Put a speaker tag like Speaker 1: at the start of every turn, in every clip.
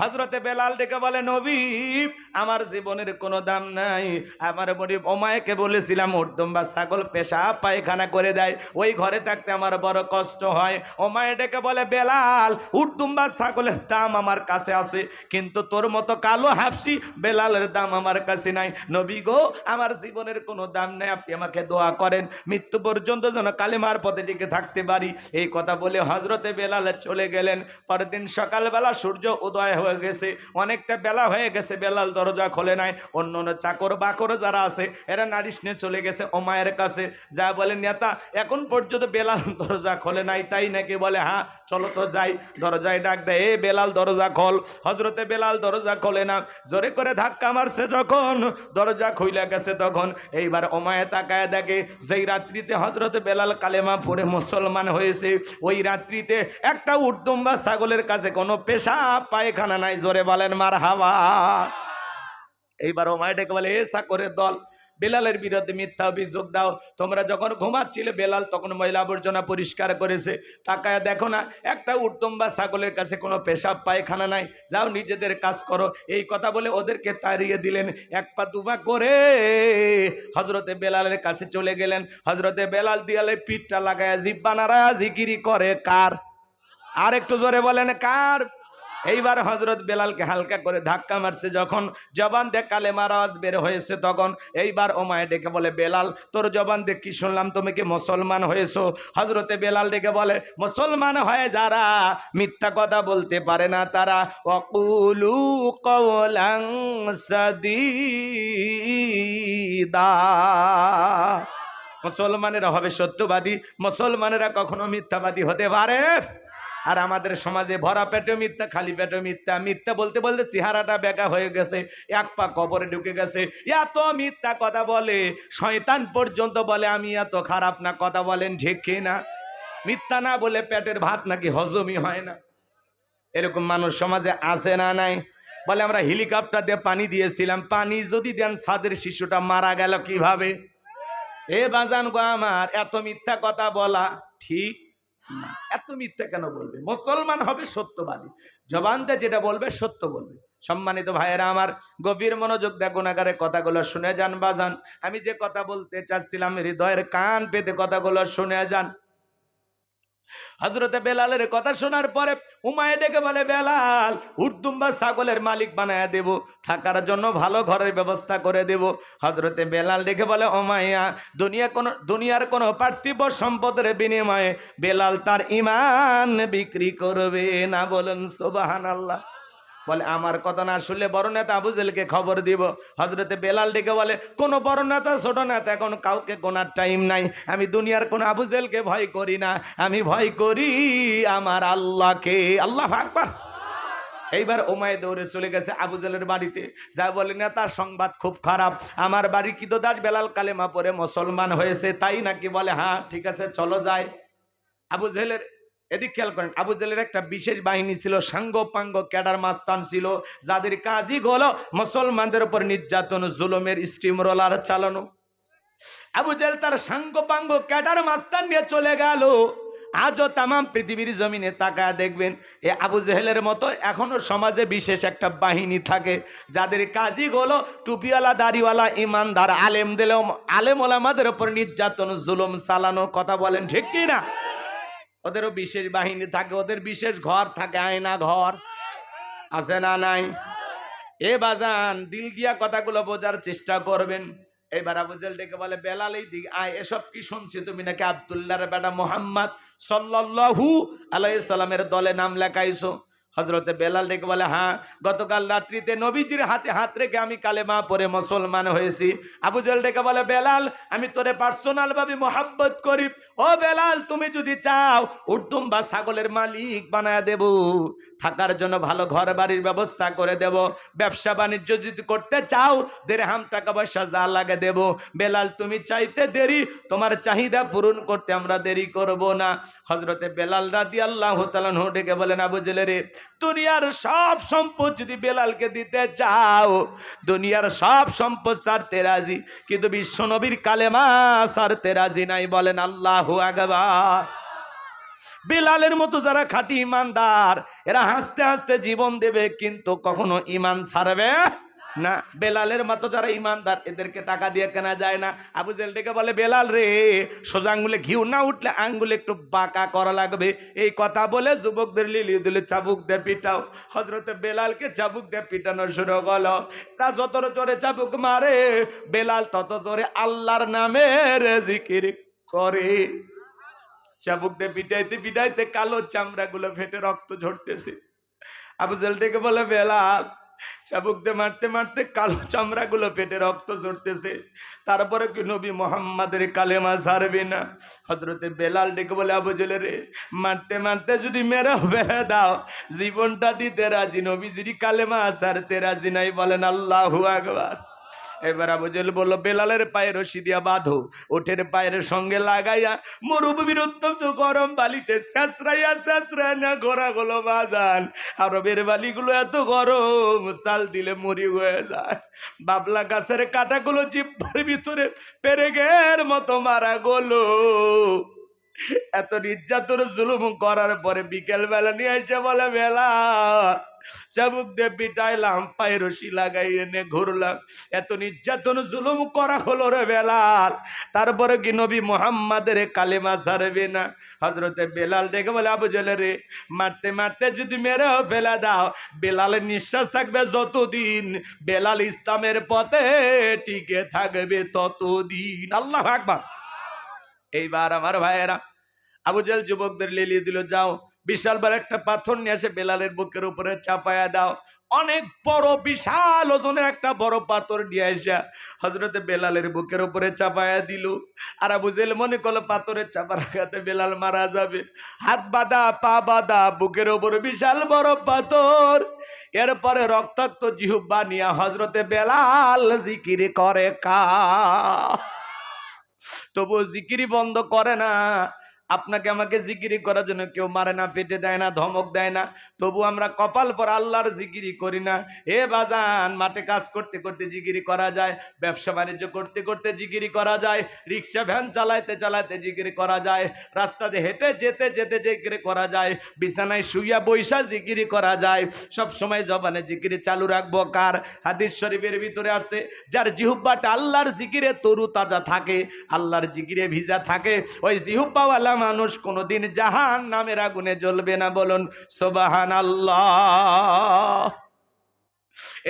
Speaker 1: হজরতে বেলাল ডেকে বলে, নবী, আমার জীবনের কোনো দাম নাই। আমার মনে ওমায়কে বলেছিলাম, উর্দম্বা ছাগল পেশা, পায়খানা করে দেয়। ওই ঘরে থাকতে আমার বড় কষ্ট হয়। ওমায় ডেকে বলে, বেলাল, উর্দুম্বা ছাগলের দাম আমার কাছে আছে, কিন্তু তোর মতো কালো হাফসি বেলালের দাম আমার কাছে নাই। নবী গো, আমার জীবনের কোনো দাম নেই, আপনি আমাকে দোয়া করেন। মৃত্যু পর্যন্ত যেন কালেমার পথে টিকে থাকতে পারি। এই কথা বলে হজরতে বেলাল চলে গেলেন। পরের দিন সকালবেলা সূর্য উদয় হয়ে গেছে, অনেকটা বেলা হয়ে গেছে, বেলাল দরজা খোলে নাই। অন্য অন্য চাকর বাকর যারা আছে, এরা নারিশ নিয়ে চলে গেছে ওমায়ের কাছে। যা বলে, নেতা, এখন পর্যন্ত বেলাল দরজা খোলে নাই। তাই নাকি বলে হ্যাঁ চলো তো যাই, দরজায় ডাক দেয় এ বেলাল, দরজা খোল। হজরতে বেলাল দরজা খোলে না, জোরে করে ধাক্কা মারছে যখন দরজা খুইলা গেছে তখন। এইবার ওমায়ে তাকায় দেখে, যেই রাত্রিতে হজরত বেলাল কালেমা পড়ে মুসলমান হয়েছে, ওই রাত্রিতে একটা উর্দুম্বা ছাগলের কাছে কোনো পেশা পায়খানা নাই, জোরে বলেন মার হাওয়া এইবার ওমায় ডেকে বলে, এ সাকরের দল, বেলালের বিরুদ্ধে মিথ্যা অভিযোগ দাও। তোমরা যখন ঘুমাচ্ছিলে, বেলাল তখন ময়লা আবর্জনা পরিষ্কার করেছে। তাকায় দেখো না, একটা উত্তম বা ছাগলের কাছে কোনো পেশাব, পায়খানা নাই। যাও, নিজেদের কাজ করো। এই কথা বলে ওদেরকে তাড়িয়ে দিলেন। এক পা দুপা করে হজরতে বেলালের কাছে চলে গেলেন। হজরতে বেলাল দিয়ালে পিঠটা লাগায় জিব্বা নাড়া জিকিরি করে, কার? আর একটু জোরে বলেন, কার? এইবার হজরত বেলালকে হালকা করে ধাক্কা মারছে, যখন জবান দিয়ে কালে মারাজ বের হয়েছে তখন এইবার ওমায় ডেকে বলে, বেলাল, তোর জবান দিয়ে কি শুনলাম? তুমি কি মুসলমান হয়েছো? হজরতে বেলাল ডেকে বলে, মুসলমান হয়ে যারা মিথ্যা কথা বলতে পারে না, তারা অকুলু কওলাং সাদিদা। মুসলমানেরা হবে সত্যবাদী, মুসলমানেরা কখনো মিথ্যাবাদী হতে পারে? আর আমাদের সমাজে ভরা পেটে মিথ্যা, খালি পেটে মিথ্যা মিথ্যা বলতে বলতে চেহারাটা বেকা হয়ে গেছে, এক পা কবরে ঢুকে গেছে। এত মিথ্যা কথা বলে, শয়তান পর্যন্ত বলে, আমি এত খারাপ না, কথা বলেন ঠিক না? মিথ্যা না বলে পেটের ভাত নাকি হজমই হয় না। এরকম মানুষ সমাজে আসে না নাই? বলে, আমরা হেলিকপ্টার দিয়ে পানি দিয়েছিলাম, পানি যদি দেন ছাদের শিশুটা মারা গেল কীভাবে? এ বাজান গো আমার, এত মিথ্যা কথা বলা, ঠিক না এত মিথ্যা কেন বলবে? মুসলমান হবে সত্যবাদী। জবানতে যেটা বলবে, সত্য বলবে। সম্মানিত ভাইয়েরা, আমার গভীর মনোযোগ দেয় গুণাগারের কথাগুলো শুনে যান, বাজান। আমি যে কথা বলতে চাচ্ছিলাম, হৃদয়ের কান পেতে কথাগুলো শুনে যান। হজরতে বেলালের কথা শোনার পরে উমায় ডেকে বলে, বেলাল উর্দুম্বা ছাগলের মালিক বানায় দেব, থাকার জন্য ভালো ঘরের ব্যবস্থা করে দেব। হজরতে বেলাল ডেকে বলে ওমাইয়া দুনিয়া কোনো, দুনিয়ার কোনো পার্থিব সম্পদের বিনিময়ে বেলাল তার ইমান বিক্রি করবে না বলেন সোবাহান আল্লাহ বলে, আমার কথা না শুনলে বড় নেতা আবু জেলকে খবর দিব। হজরতে বেলাল ডেকে বলে, কোনো বড় নেতা, ছোট নেতা এখন কাউকে গোনার টাইম নাই। আমি দুনিয়ার কোনো আবু জেলকে ভয় করি না। আমি ভয় করি আমার আল্লাহকে। আল্লাহ আকবার। এইবার ওমায় দৌড়ে চলে গেছে আবু জেলের বাড়িতে। যা বলে না তার সংবাদ খুব খারাপ। আমার বাড়ি কি দাস বেলাল কালেমা পরে মুসলমান হয়েছে তাই নাকি? বলে হ্যাঁ ঠিক আছে, চলো যাই। আবু জেলের এদিক খেয়াল করেন, আবু জেলের একটা বিশেষ বাহিনী ছিল সাঙ্গ পাঙ্গ ক্যাডার মাস্তান ছিল, যাদের কাজই হলো মুসলমানদের উপর নির্যাতন, জুলুমের স্টিম রোলার চালানো। আবু জেল তার সাঙ্গ পাঙ্গ ক্যাডার মাস্তান নিয়ে চলে গেল। আজও তামাম পৃথিবীর জমিনে তাকায় দেখবেন, এ আবু জেহেলের মতো এখনও সমাজে বিশেষ একটা বাহিনী থাকে, যাদের কাজই হলো টুপিওয়ালা, দাড়িওয়ালা, ইমানদার, আলেম দিলেও আলেম ওলামাদের উপর নির্যাতন, জুলুম, চালানো, কথা বলেন ঠিক কি না ওদেরও বিশেষ বাহিনী থাকে, ওদের বিশেষ ঘর থাকে, আয়না ঘর। আছে না নাই? এ বাজান, দিল গিয়া কথাগুলো বোঝার চেষ্টা করবেন। এবার আবুজেল ডেকে বলে বেলালেই দিকে, আয়, এসব কি শুনছি তুমি নাকি আবদুল্লাহর বেটা মোহাম্মদ সাল্লাল্লাহু আলাইহি সাল্লামের দলে নাম লেখাইছো? হজরতে বেলাল ডেকে বলে হ্যাঁ গতকাল রাত্রিতে নবীজির হাতে হাত রেখে আমি কালেমা পরে মুসলমান হয়েছি। আবুজেল ডেকে বলে, বেলাল, আমি তোরে পার্সোনাল ভাবে মোহাব্বত করি। ও বেলাল, তুমি যদি চাও উর্দুম বা ছাগলের মালিক বানায় দেব। থাকার জন্য ভালো ঘর বাড়ির ব্যবস্থা করে দেব। ব্যবসা বাণিজ্য যদি করতে চাও দেড় হাম টাকা পয়সা যা লাগে দেব। বেলাল, তুমি চাইতে দেরি, তোমার চাহিদা পূরণ করতে আমরা দেরি করব না। হজরতে বেলাল রাদি আল্লাহ তালান ডেকে বলেন, আবু জেলেরে দুনিয়ার সব সম্পদ যদি বেলালকে দিতে চাও, দুনিয়ার সব সম্পদ সারতে রাজি। কিন্তু বিশ্বনবীর কালেমা সারতে রাজি নাই, বলেন আল্লাহ আগবা বেলালের মতো যারা খাঁটি ইমানদার, এরা হাসতে হাসতে জীবন দেবে, কিন্তু কখনো ইমান ছাড়বে না, বেলালের মতো যারা ইমানদার, এদেরকে টাকা দিয়ে কেনা যায় না। আবু জেল ডেকে বলে, বেলাল রে, সোজা আঙ্গুলে ঘিউ না উঠলে আঙ্গুলে একটু বাঁকা করা লাগবে। এই কথা বলে যুবকদের লিলি দিলে, চাবুক দিয়ে পিটাও। হজরতে বেলালকে চাবুক দিয়ে পিটানো শুরু করল। তা যত জোরে চাবুক মারে, বেলাল তত জোরে আল্লাহর নামের জিকির করে। চাবুক দিয়ে পিটাইতে পিটাইতে কালো চামড়াগুলো ফেটে রক্ত ঝরতেছে। আবু জেল থেকে বলে, বেলাল চাবুক দিয়ে মারতে মারতে কালো চামড়াগুলো পেটে রক্ত ঝরতেছে। তারপরে কি নবী মোহাম্মদের কালেমা ছাড়বে না? হজরতে বেলাল ডেকে বলে, আবু জেলে রে, মারতে মারতে যদি মেরে ফেলে দাও, জীবনটা দিতে রাজি। নবীজির কালেমা ছাড়তে রাজি নাই। বলেন আল্লাহু আকবার। এবার আবুজেল বলল, বেলালের পায়ে রশি দিয়া বাঁধো, ওঠের পায়ের সঙ্গে লাগাইয়া মরুভূমির অত্যন্ত গরম বালিতে স্যাঁচড়াইয়া ঘোরা গুলো বাজান। আরবের বালিগুলো এত গরম, চাল দিলে মরি হয়ে যায়। বাবলা গাছের কাটাগুলো জিব্বার ভিতরে পেরেগের মতো মারা গলো। এত নির্যাতন, জুলুম করার পরে বিকেল বেলা নিয়ে এসে বলে, বেলা চাবুক দিয়ে পিটাইলাম পায়ে রশি লাগাই এনে ঘুরলাম। এত নির্যাতন জুলুম করা হলো রে বেলাল। তারপরে কি নবী মোহাম্মদের কালেমা ছাড়বে না? হজরতে বেলাল ডেকে বলে, আবু জেলে রে, মারতে মারতে যদি মেরেও ফেলা দাও, বেলালের নিঃশ্বাস থাকবে যতদিন, বেলাল ইসলামের পথে টিকে থাকবে ততদিন। আল্লাহ আকবার। এইবার আমার ভাইয়েরা, আবু জেল যুবকদের লিলিয়ে দিল, যাও বিশাল বড় একটা পাথর নিয়ে এসে বেলালের বুকের উপরে চাপায়া দাও। অনেক বড়, বিশাল ওজনের একটা বড় পাথর নিয়ে আসা হজরতে বেলালের বুকের উপরে চাপায়া দিল। আর বুঝেল মনে করল, পাথরের চাপা রাখাতে বেলাল মারা যাবে। হাত বাঁধা, পা বাঁধা, বুকের উপরে বিশাল বড় পাথর। এরপরে রক্তাক্ত জিহুব্বা নিয়ে হজরতে বেলাল জিকির করে, কা। তবু জিকিরি বন্ধ করে না। আপনাকে আমাকে জিকিরি করার জন্য কেউ মারে না, পেটে দেয় না, ধমক দেয় না। তবু আমরা কপাল পর আল্লাহর জিকিরি করি না। হে বাজান, মাঠে কাজ করতে করতে জিকিরি করা যায়, ব্যবসা বাণিজ্য করতে করতে জিকিরি করা যায়, রিক্সা, ভ্যান চালাইতে চালাইতে জিকিরি করা যায় রাস্তাতে হেঁটে যেতে যেতে জিকিরি করা যায়, বিছানায় শুইয়া বৈশা জিকিরি করা যায়। সব সময় জবানে জিকিরি চালু রাখব, কার? হাদিস শরীফের ভিতরে আসছে, যার জিহুব্বাটা আল্লাহর জিকিরে তরু তাজা থাকে, আল্লাহর জিকিরে ভিজা থাকে, ওই জিহুব্বাওয়ালা মানুষ কোনোদিন জাহান নামের আগুনে জ্বলবে না। বলুন সোবাহান আল্লাহ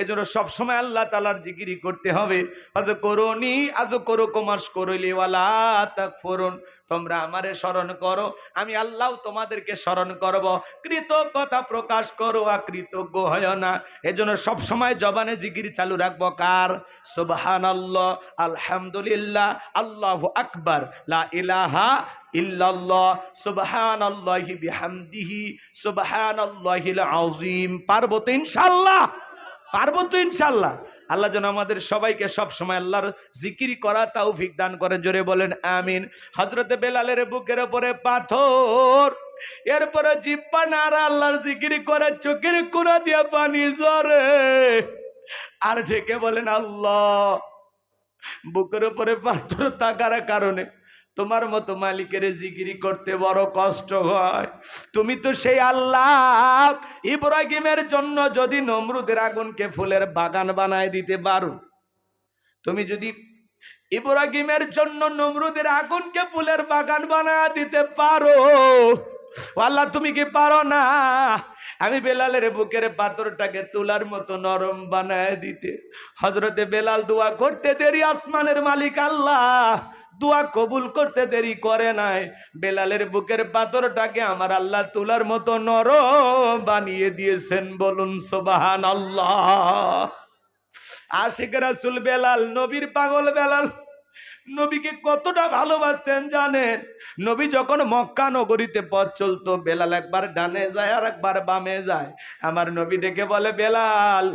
Speaker 1: এজন্য সবসময় আল্লাহ তালার জিকিরি করতে হবে। আজ করুনি আজ করো কমাস করইলে ওয়ালা তাক ফরুন তোমরা আমারে স্মরণ করো, আমি আল্লাহ তোমাদেরকে স্মরণ করব। কৃতজ্ঞতা প্রকাশ করো আর কৃতজ্ঞ হয় না। এজন্য সবসময় জবানে জিকির চালু রাখব। কার? সুবহান আল্লাহ আলহামদুলিল্লাহ, আল্লাহ আকবার, লা ইলাহা ইল্লাল্লাহ, সুবহানাল্লাহি বিহামদিহি, সুবহানাল্লাহিল আযীম। পারব তো পারব তো ইনশাল্লাহ আল্লাহ যেন আমাদের সবাইকে সব সময় আল্লাহর জিকিরি করা তৌফিক দান করে জোরে বলেন, আমিন। হজরতে বেলালের বুকের ওপরে পাথর, এরপরে জিব্বা নারা আল্লাহর জিকিরি করে চোখের কোনা দিয়া পানি জরে আর ঢেকে বলেন, আল্লাহ, বুকের উপরে পাথর থাকার কারণে তোমার মতো মালিকের জিগিরি করতে বড় কষ্ট হয়। তুমি তো সেই আল্লাহ। ইব্রাহিমের জন্য যদি নমরুদের আগুনকে ফুলের বাগান বানায় দিতে পারো, তুমি যদি ইব্রাহিমের জন্য নমরুদের আগুনকে ফুলের বাগান বানায় দিতে পারো আল্লাহ, তুমি কি পারো না? আমি বেলালের বুকের পাথরটাকে তোলার মতো নরম বানায় দিতে। হজরতে বেলাল দোয়া করতে দেরি, আসমানের মালিক আল্লাহ। দোয়া কবুল করতে দেরি করে নাই। বেলালের বুকের পাথরটাকে আমার আল্লাহ তুলার মতো নরম বানিয়ে দিয়েছেন, বলুন সোবাহান আল্লাহ আশিক রাসুল বেলাল, নবীর পাগল বেলাল, নবীকে কতটা ভালোবাসতেন জানেন? নবী যখন মক্কা নগরীতে পথ চলতো, বেলাল একবার ডানে যায় আর একবার বামে যায়। আমার নবী ডেকে বলে, বেলাল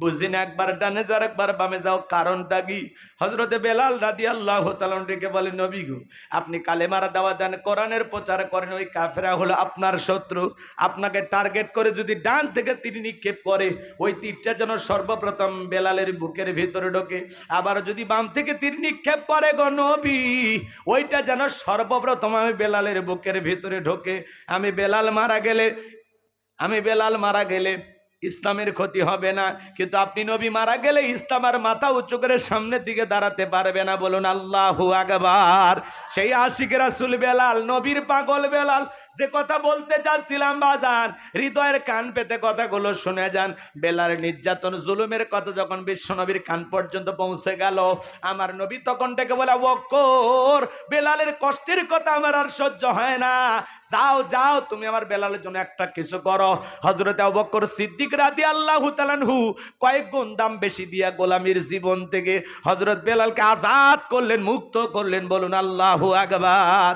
Speaker 1: বুঝি না একবার ডানে যাও একবার বামে যাও, কারণটা কি? হজরতে বেলাল রাদি আল্লাহ ডেকে বলে, নবী গো, আপনি কালেমারা দাওয়া দেন, কোরআনের প্রচার করেন, ওই কাফেরা হলো আপনার শত্রু। আপনাকে টার্গেট করে যদি ডান থেকে তীর নিক্ষেপ করে, ওই তীরটা যেন সর্বপ্রথম বেলালের বুকের ভিতরে ঢোকে। আবার যদি বাম থেকে তীর নিক্ষেপ করে গো নবী, ওইটা যেন সর্বপ্রথম আমি বেলালের বুকের ভিতরে ঢোকে। আমি বেলাল মারা গেলে, আমি বেলাল মারা গেলে ইসলামের ক্ষতি হবে না। কিন্তু আপনি নবী মারা গেলে ইসলাম আর মাথা উঁচু করে সামনের দিকে দাঁড়াতে পারবে না। বলুন, আল্লাহ আকবার। সেই আশিক রাসুল বেলাল, নবীর পাগল বেলাল, যে কথা বলতে চাচ্ছিলাম বাজান, হৃদয়ের কান পেতে কথাগুলো শুনে যান। বেলাল নির্যাতন, জুলুমের কথা যখন বিশ্ব নবীর কান পর্যন্ত পৌঁছে গেল, আমার নবী তখন থেকে বলে ওকর বেলালের কষ্টের কথা আমার আর সহ্য হয় না। যাও যাও, তুমি আমার বেলালের জন্য একটা কিছু করো। হজরত অবকর সিদ্দিক রাদি আল্লাহ তালানহু কয়েক গুণ দাম বেশি দিয়া গোলামীর জীবন থেকে হজরত বেলালকে আজাদ করলেন, মুক্ত করলেন, বলুন আল্লাহ আকবার।